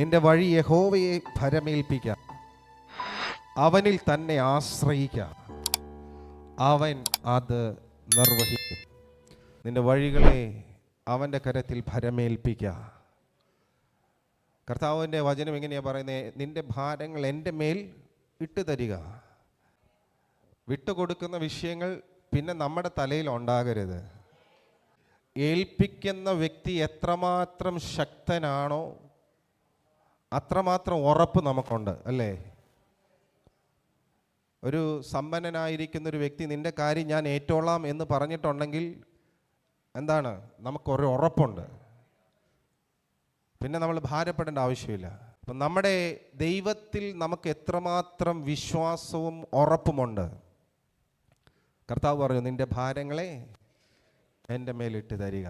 നിന്റെ വഴി യഹോവയെ ഭരമേൽപ്പിക്കാം. അവനിൽ തന്നെ ആശ്രയിക്കാം. അവൻ അത് നിർവഹിക്കും. നിന്റെ വഴികളെ അവന്റെ കരത്തിൽ ഭരമേൽപ്പിക്കുക കർത്താവിന്റെ വചനം എങ്ങനെയാണ് പറയുന്നത് നിന്റെ ഭാരങ്ങൾ എന്റെ മേൽ ഇട്ട് തരിക. വിട്ടുകൊടുക്കുന്ന വിഷയങ്ങൾ പിന്നെ നമ്മുടെ തലയിൽ ഉണ്ടാകരുത്. ഏൽപ്പിക്കുന്ന വ്യക്തി എത്രമാത്രം ശക്തനാണോ അത്രമാത്രം ഉറപ്പ് നമുക്കുണ്ട് അല്ലേ? ഒരു സമ്പന്നനായിരിക്കുന്ന ഒരു വ്യക്തി നിന്റെ കാര്യം ഞാൻ ഏറ്റോളാം എന്ന് പറഞ്ഞിട്ടുണ്ടെങ്കിൽ എന്താണ്? നമുക്കൊരു ഉറപ്പുണ്ട്. പിന്നെ നമ്മൾ ഭാരപ്പെടേണ്ട ആവശ്യമില്ല. അപ്പം നമ്മുടെ ദൈവത്തിൽ നമുക്ക് എത്രമാത്രം വിശ്വാസവും ഉറപ്പുമുണ്ട്. കർത്താവ് പറഞ്ഞു നിന്റെ ഭാരങ്ങളെ എന്റെ മേലിട്ട് തരിക.